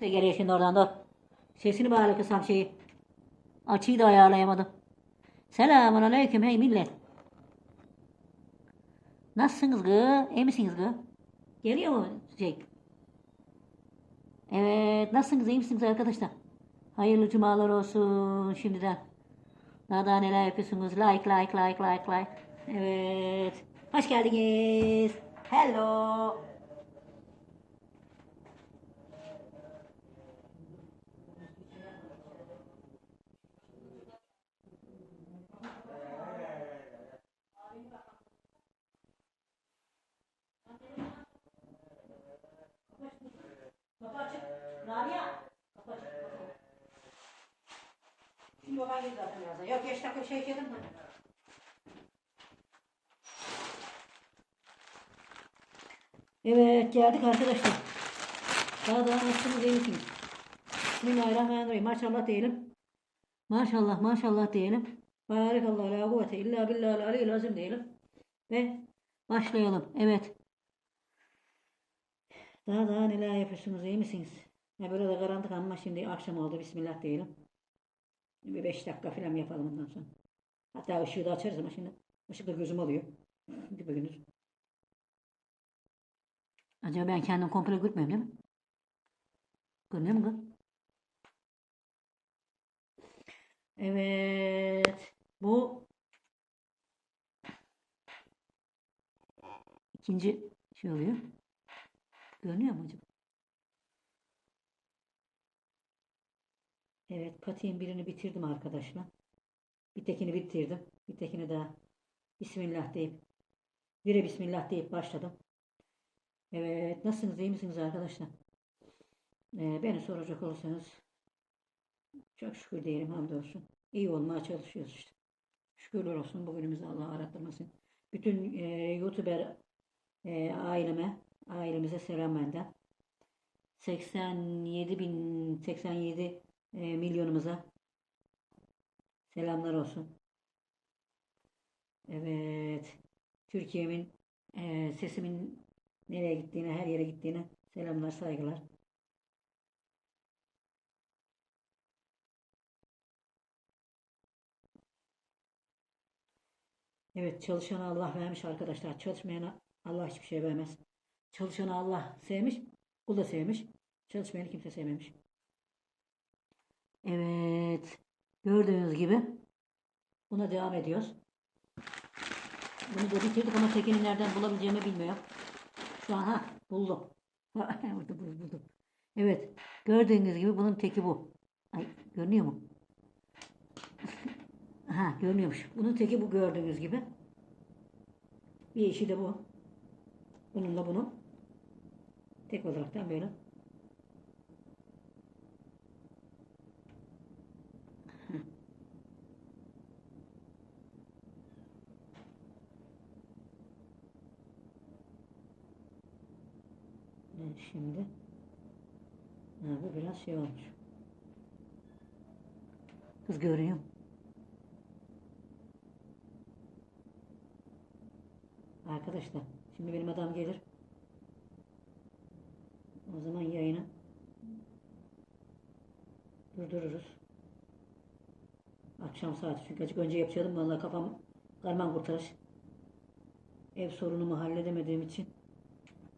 De geliyor şimdi oradan dur. Sesini bağlı kısam şeyi. Açıyı da ayarlayamadım. Selamun aleyküm hey millet. Nasılsınız gı? İyi misiniz gı? Geliyor mu şey? Evet, nasılsınız? iyi misiniz arkadaşlar? Hayırlı cumalar olsun şimdiden. Daha daha neler yapıyorsunuz? Like, like, like, like, like. Evet. Hoş geldiniz. Hello. Kapı açık. Rabia. Kapı açık. Gelir zaten birazdan. Yok 5 dakika şey içelim mi? Evet geldik arkadaşlar. Daha daha nasılsınız iyi misiniz? Bismillahirrahmanirrahim. Maşallah diyelim. Maşallah maşallah diyelim. Barakallahu la kuvvete illa billahi aliyyil azim diyelim. Ve başlayalım. Evet. Daha daha neler yapıyorsunuz iyi misiniz? Ya böyle de karanlık ama şimdi akşam oldu. Bismillah diyelim. Bir beş dakika falan yapalım ondan sonra. Hatta ışığı da açarız ama şimdi ışık da gözüm alıyor. Bir gündüz. Acaba ben kendim komple görmüyorum değil mi? Görünüyor mu kız? Evet. Bu ikinci şey oluyor. Görünüyor mu acaba? Evet, patiğin birini bitirdim arkadaşlar. Bir tekini bitirdim. Bir tekini daha Bismillah deyip bire Bismillah deyip başladım. Evet, nasılsınız, iyi misiniz arkadaşlar? Ee, beni soracak olursanız çok şükür diyelim hamdolsun. İyi olmaya çalışıyoruz işte. Şükürler olsun bugünümüzü Allah arattırmasın. Bütün e, YouTuber e, aileme, ailemize selam benden. 87 bin, 87 e, milyonumuza selamlar olsun. Evet. Türkiye'min e, sesimin nereye gittiğine, her yere gittiğine selamlar, saygılar. Evet, çalışana Allah vermiş arkadaşlar. Çalışmayana Allah hiçbir şey vermez. Çalışanı Allah sevmiş, kul da sevmiş. Çalışmayanı kimse sevmemiş. Evet. Gördüğünüz gibi buna devam ediyoruz. Bunu da bitirdik ama tekini nereden bulabileceğimi bilmiyorum. Şu an ha buldum. Buldum, buldum. Evet. Gördüğünüz gibi bunun teki bu. Ay görünüyor mu? ha görünüyormuş. Bunun teki bu gördüğünüz gibi. Bir işi de bu. Bununla bunu. Tek olaraktan böyle. Şimdi ha, bu biraz şey olmuş. Kız görüyor. Arkadaşlar şimdi benim adam gelir. O zaman yayını durdururuz. Akşam saati çünkü azıcık önce yapacaktım. Vallahi kafam karman kurtarış. Ev sorunumu halledemediğim için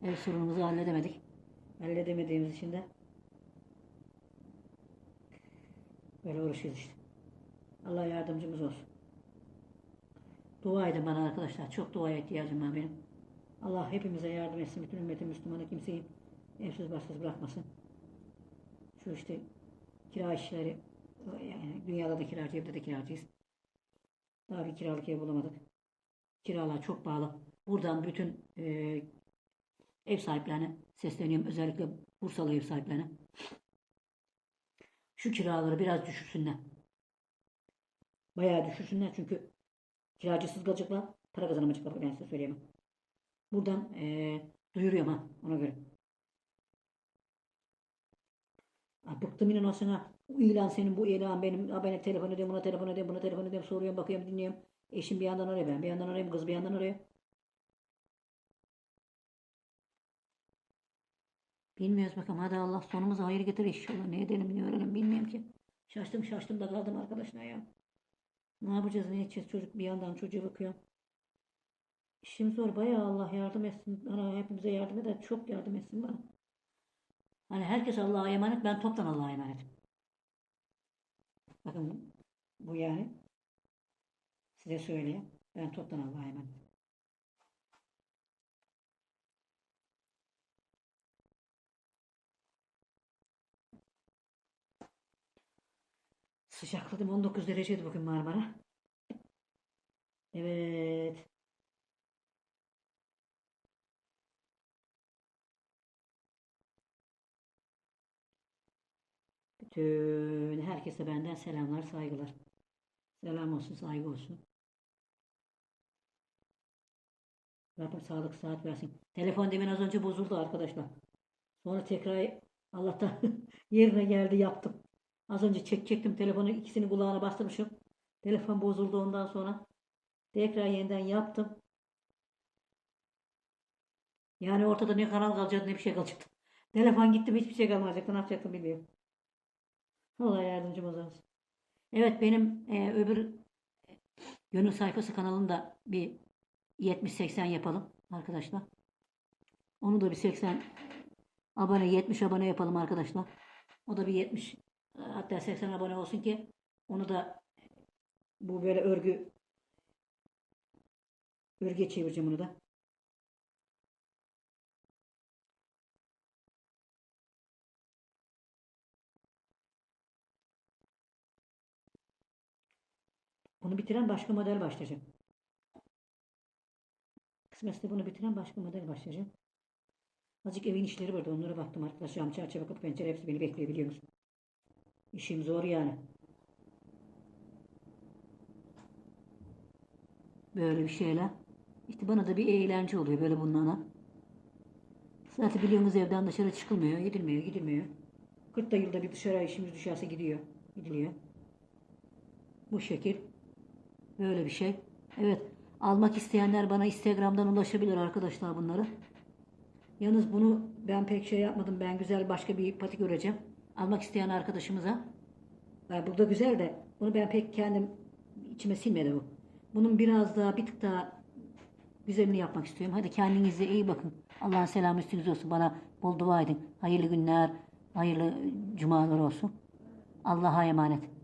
ev sorunumuzu halledemedik. Halledemediğimiz için de böyle uğraşıyoruz işte. Allah yardımcımız olsun. Dua edin bana arkadaşlar. Çok duaya ihtiyacım var benim. Allah hepimize yardım etsin. Bütün ümmetin Müslümanı kimseyi evsiz barsız bırakmasın. Şu işte kira işleri yani dünyada da kiracı, evde de kiracıyız. Daha bir kiralık ev bulamadık. Kiralar çok pahalı. Buradan bütün e, ev sahiplerine sesleniyorum. Özellikle Bursalı ev sahiplerine. Şu kiraları biraz düşürsünler. Bayağı düşürsünler çünkü kiracısız kalacaklar. Para kazanamayacaklar. Ben size söyleyemem. Buradan e, duyuruyorum ha ona göre. Ha, bıktım sana. Bu ilan senin, bu ilan benim. Ha, ben telefon ediyorum, buna telefon ediyorum, buna telefon ediyorum. Soruyorum, bakıyorum, dinliyorum. Eşim bir yandan arıyor, ben bir yandan arıyorum, kız bir yandan arıyor. Bilmiyoruz bakalım. Hadi Allah sonumuza hayır getir inşallah. Ne edelim ne öğrenelim bilmiyorum ki. Şaştım şaştım da kaldım arkadaşlar ya. Ne yapacağız ne edeceğiz çocuk bir yandan çocuğa bakıyor. İşim zor bayağı Allah yardım etsin. Bana hepimize yardım eder. Çok yardım etsin bana. Hani herkes Allah'a emanet. Ben toptan Allah'a emanetim. Bakın bu yani. Size söyleyeyim. Ben toptan Allah'a emanetim. Sıcakladım 19 dereceydi bugün Marmara. Evet. Bütün herkese benden selamlar, saygılar. Selam olsun, saygı olsun. Rabbim sağlık saat versin. Telefon demin az önce bozuldu arkadaşlar. Sonra tekrar Allah'tan yerine geldi yaptım. Az önce çek çektim telefonu ikisini kulağına bastırmışım. Telefon bozuldu ondan sonra. Tekrar yeniden yaptım. Yani ortada ne kanal kalacaktı ne bir şey kalacaktı. Telefon gitti hiçbir şey kalmayacaktı. Ne yapacaktım bilmiyorum. Allah yardımcımız olsun. Evet benim e, öbür e, gönül sayfası kanalında bir 70-80 yapalım arkadaşlar. Onu da bir 80 abone 70 abone yapalım arkadaşlar. O da bir 70 hatta 80 abone olsun ki onu da bu böyle örgü örgüye çevireceğim onu da. Bunu bitiren başka model başlayacak. Kısmetse bunu bitiren başka model başlayacak. Azıcık evin işleri vardı. Onlara baktım arkadaş. Cam, çerçeve, kapı, pencere hepsi beni bekliyor biliyor musun? İşim zor yani. Böyle bir şeyler. İşte bana da bir eğlence oluyor böyle bunlarla. Zaten biliyorsunuz evden dışarı çıkılmıyor, gidilmiyor, gidilmiyor. 40 da yılda bir dışarı işimiz düşerse gidiyor, gidiliyor. Bu şekil. Böyle bir şey. Evet. Almak isteyenler bana Instagram'dan ulaşabilir arkadaşlar bunları. Yalnız bunu ben pek şey yapmadım. Ben güzel başka bir pati göreceğim. Almak isteyen arkadaşımıza. Ha, burada güzel de bunu ben pek kendim içime sinmedi bu. Bunun biraz daha bir tık daha güzelini yapmak istiyorum. Hadi kendinize iyi bakın. Allah'ın selamı üstünüze olsun. Bana bol dua edin. Hayırlı günler, hayırlı cumalar olsun. Allah'a emanet.